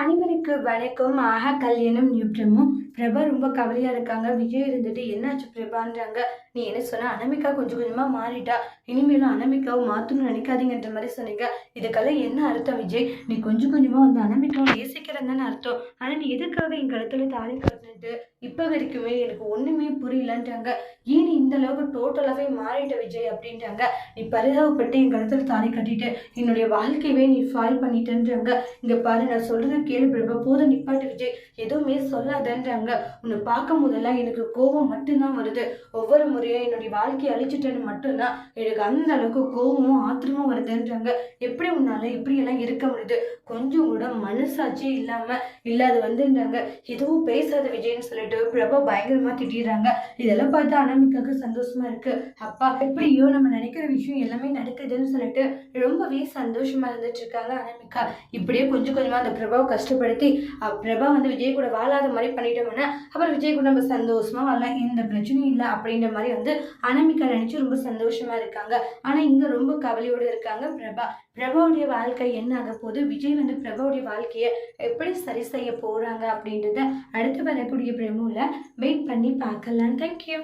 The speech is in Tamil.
அனைவருக்கு வணக்கம் ஆஹா கல்யாணம் நியூப்ரமும் பிரபா ரொம்ப கவலையாக இருக்காங்க. விஜய் இருந்துட்டு என்னாச்சு பிரபான்றாங்க. நீ என்ன சொன்ன? அனமிகா கொஞ்சம் கொஞ்சமாக மாறிட்டா. இனிமேலும் அனமிக்காவை மாற்றணும்னு நினைக்காதீங்கன்ற மாதிரி சொன்னீங்க. இதுக்கெல்லாம் என்ன அர்த்தம் விஜய்? நீ கொஞ்சம் கொஞ்சமாக வந்து அனமிக்காவும் நேசிக்கிறேன்னு அர்த்தம். ஆனால் நீ எதுக்காக என் கழுத்தில் தாலி கட்டிட்டு இப்போ வரைக்குமே எனக்கு ஒன்றுமே புரியலன்றாங்க. ஏன் இந்த அளவுக்கு டோட்டலாகவே மாறிட்ட விஜய் அப்படின்றாங்க. நீ பரிதாபப்பட்டு என் கழுத்தில் தாலி கட்டிட்டு என்னுடைய வாழ்க்கையவே நீ ஃபால் பண்ணிட்டேன்றாங்க. இங்கே பாரு நான் சொல்கிறது கேளு பிரபா போதும் நிப்பாட்டு விஜய். எதுவுமே சொல்லாதன்றாங்க. உன்னை பார்க்கும் போதெல்லாம் எனக்கு கோபம் மட்டும்தான் வருது. ஒவ்வொரு முறையும் என்னுடைய வாழ்க்கையை அழிச்சிட்டேன்னு மட்டும்தான் எனக்கு அந்த அளவுக்கு கோபமும் ஆத்திரமும் வருதுன்றாங்க. எப்படி உன்னால இப்படி எல்லாம் இருக்க முடியுது? கொஞ்சம் கூட மனசாட்சியே இல்லாம இல்லாத வந்துன்றாங்க. எதுவும் பேசாத விஜய்னு சொல்லிட்டு பிரபா பயங்கரமா திட்டிடுறாங்க. இதெல்லாம் பார்த்து அனாமிக்காக்கு சந்தோஷமா இருக்கு. அப்பா எப்படியோ நம்ம நினைக்கிற விஷயம் எல்லாமே நடக்குதுன்னு சொல்லிட்டு ரொம்பவே சந்தோஷமா இருந்துட்டு இருக்காங்க அனாமிகா. இப்படியே கொஞ்சம் கொஞ்சமா அந்த பிரபாவுக்கு கஷ்டப்படுத்தி பிரபா வந்து விஜய் கூட வாழாத மாதிரி பண்ணிட்டோம்னா அப்புறம் விஜய் கூட நம்ம சந்தோஷமாக வரலாம். எந்த பிரச்சனையும் இல்லை அப்படின்ற மாதிரி வந்து அனாமிகா நினச்சி ரொம்ப சந்தோஷமாக இருக்காங்க. ஆனால் இங்கே ரொம்ப கவலையோடு இருக்காங்க பிரபா. பிரபாவுடைய வாழ்க்கை என்ன ஆக போது விஜய் வந்து பிரபாவுடைய வாழ்க்கையை எப்படி சரி செய்ய போகிறாங்க அப்படின்றத அடுத்து வரக்கூடிய பிரமுல வெயிட் பண்ணி பார்க்கலாம். தேங்க்யூ